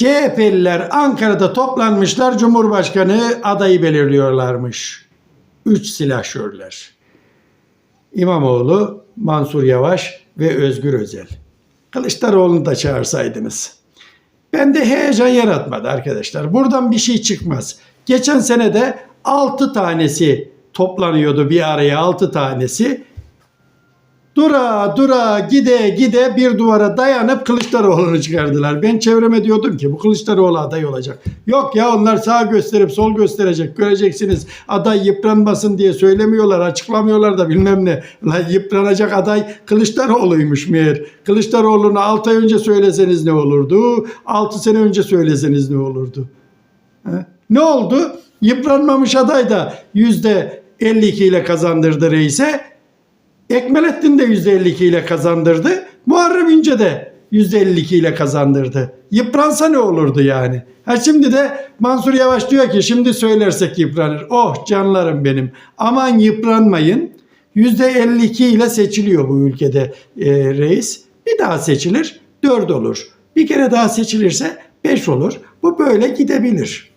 CHP'liler Ankara'da toplanmışlar Cumhurbaşkanı adayı belirliyorlarmış. Üç silahşörler. İmamoğlu, Mansur Yavaş ve Özgür Özel. Kılıçdaroğlu'nu da çağırsaydınız. Bende heyecan yaratmadı arkadaşlar. Buradan bir şey çıkmaz. Geçen sene de 6 tanesi toplanıyordu bir araya 6 tanesi. Dura dura gide gide bir duvara dayanıp Kılıçdaroğlu'nu çıkardılar. Ben çevreme diyordum ki bu Kılıçdaroğlu aday olacak. Yok ya onlar sağ gösterip sol gösterecek. Göreceksiniz aday yıpranmasın diye söylemiyorlar açıklamıyorlar da bilmem ne. Lan yıpranacak aday Kılıçdaroğlu'ymuş meğer. Kılıçdaroğlu'nu 6 ay önce söyleseniz ne olurdu? 6 sene önce söyleseniz ne olurdu? Ha? Ne oldu? Yıpranmamış aday da yüzde 52 ile kazandırdı reise. Ekmelettin de %52 ile kazandırdı. Muharrem İnce de %52 ile kazandırdı. Yıpransa ne olurdu yani? Ha şimdi de Mansur Yavaş diyor ki şimdi söylersek yıpranır. Oh canlarım benim. Aman yıpranmayın. %52 ile seçiliyor bu ülkede e, reis. Bir daha seçilir 4 olur. Bir kere daha seçilirse 5 olur. Bu böyle gidebilir.